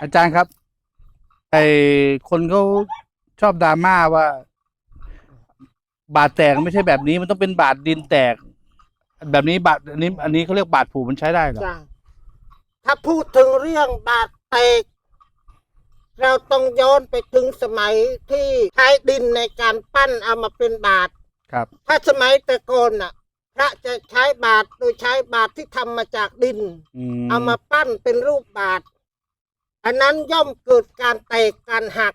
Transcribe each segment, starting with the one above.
อาจารย์ครับไอคนเขาชอบดราม่าว่า บาดแตกไม่ใช่แบบนี้ มันต้องเป็นบาดดินแตก แบบนี้บาดอันนี้ อันนี้เขาเรียกบาดผูมันใช้ได้เหรอจ้ะถ้าพูดถึงเรื่องบาดแตก เราต้องย้อนไปถึงสมัยที่ใช้ดินในการปั้นเอามาเป็นบาทครับ ถ้าสมัยแต่ก่อนน่ะ พระจะใช้บาทโดยใช้บาทที่ทำมาจากดิน อืมเอามาปั้นเป็นรูปบาท อันนั้นย่อมเกิดการแตกการหัก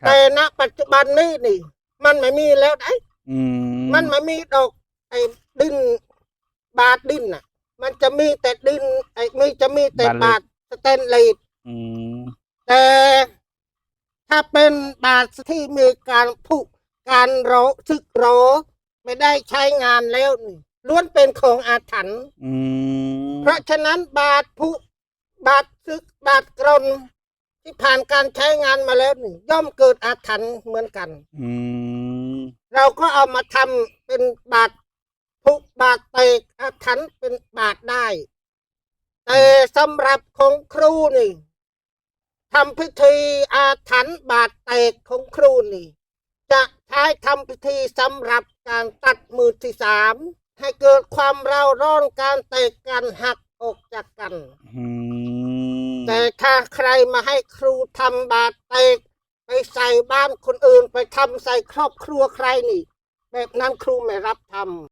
ครับ แต่ณปัจจุบันนี้นี่ มันไม่มีแล้วไอ้อืมมันไม่มีดอกไอ้ดินบาทดินน่ะ มันจะมีแต่ดินไอ้มีจะมีแต่บาทสแตนเลส อืมแต่ถ้าเป็นบาทที่มีการผุการโรซึกโรไม่ได้ใช้งานแล้วนี่ล้วนเป็นของอาถรรพ์อืมเพราะฉะนั้นบาทผุบาทซึกบาทกรนที่ผ่านการใช้งานมาแล้วนี่ย่อมเกิดอาถรรพ์เหมือนกัน อืมเราก็เอามาทำเป็นบาทผุบาทเตกอาถรรพ์เป็นบาทได้ แต่สำหรับของครูนี่ทำพิธีอาถรรพ์บาทเตกของครูนี่ จะใช้ทำพิธีสำหรับการตัดมือที่สามให้เกิดความเร่าร้อนการเตกกันหักออกจากกัน อืม แต่ถ้าใครมาให้ครูทำบาตรเตกไปใส่บ้านคนอื่นไปทำใส่ครอบครัวใครนี่ แบบนั้นครูไม่รับทำ